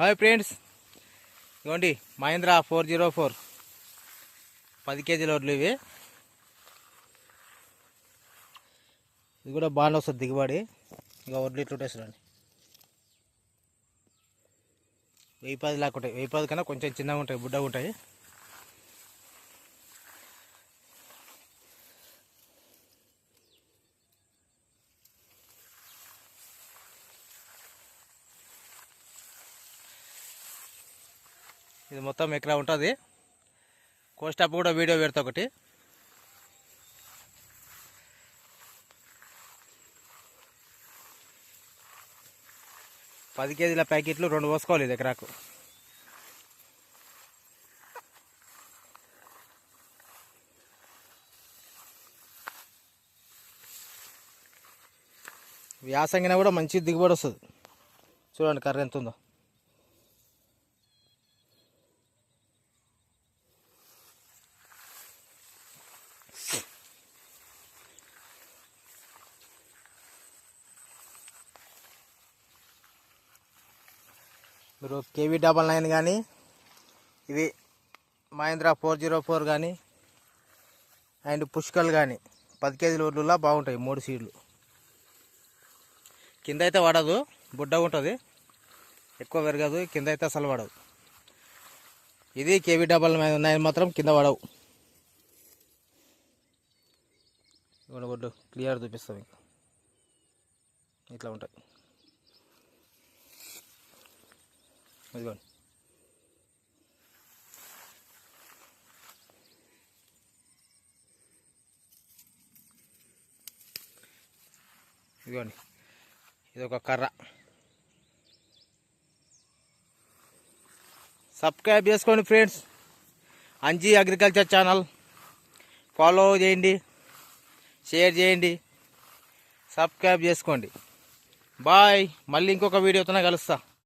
Hi friends. ఇవ్వండి Mahindra four zero four. పది కేజీల వడ్లు ఇవి. ఇది కూడా బాగానే వస్తుంది దిగుబడి. ఇక వడ్లు ఇట్లు ఉంటాయి వెయ్యి పది లాగా ఉంటాయి వెయ్యి పది కన్నా కొంచెం చిన్నగా ఉంటాయి బుడ్డగా ఉంటాయి. ఇది మొత్తం ఎకరా ఉంటుంది. కోస్టాప్ కూడా వీడియో పెడతా ఒకటి. పది కేజీల ప్యాకెట్లు రెండు పోసుకోవాలి ఇది ఎకరాకు. వ్యాసంగిన కూడా మంచి దిగుబడి వస్తుంది. చూడండి కర్ర ఎంత ఉందో. మీరు కేవీ డబల్ నైన్ కానీ ఇవి మహేంద్ర ఫోర్ జీరో ఫోర్ కానీ అండ్ పుష్కల్ కానీ పది కేజీల ఒడ్లులా బాగుంటాయి మూడు సీడ్లు. కింద అయితే పడదు బుడ్డగా ఉంటుంది ఎక్కువ పెరగదు కింద అయితే అసలు పడదు ఇది కేవీ డబల్ నైన్ మాత్రం కింద పడవు ఇవ్వండి బొడ్డు క్లియర్ చూపిస్తాం ఇంకా ఇట్లా ఉంటాయి. ఇదిగోండి. ఇదిగోండి. ఇది ఒక కర్ర. సబ్స్క్రైబ్ చేసుకోండి friends. Anji agriculture channel. Follow చేయండి. షేర్ చేయండి. సబ్స్క్రైబ్ చేసుకోండి. బాయ్. మళ్ళీ ఇంకొక వీడియోతోనే కలుస్తా.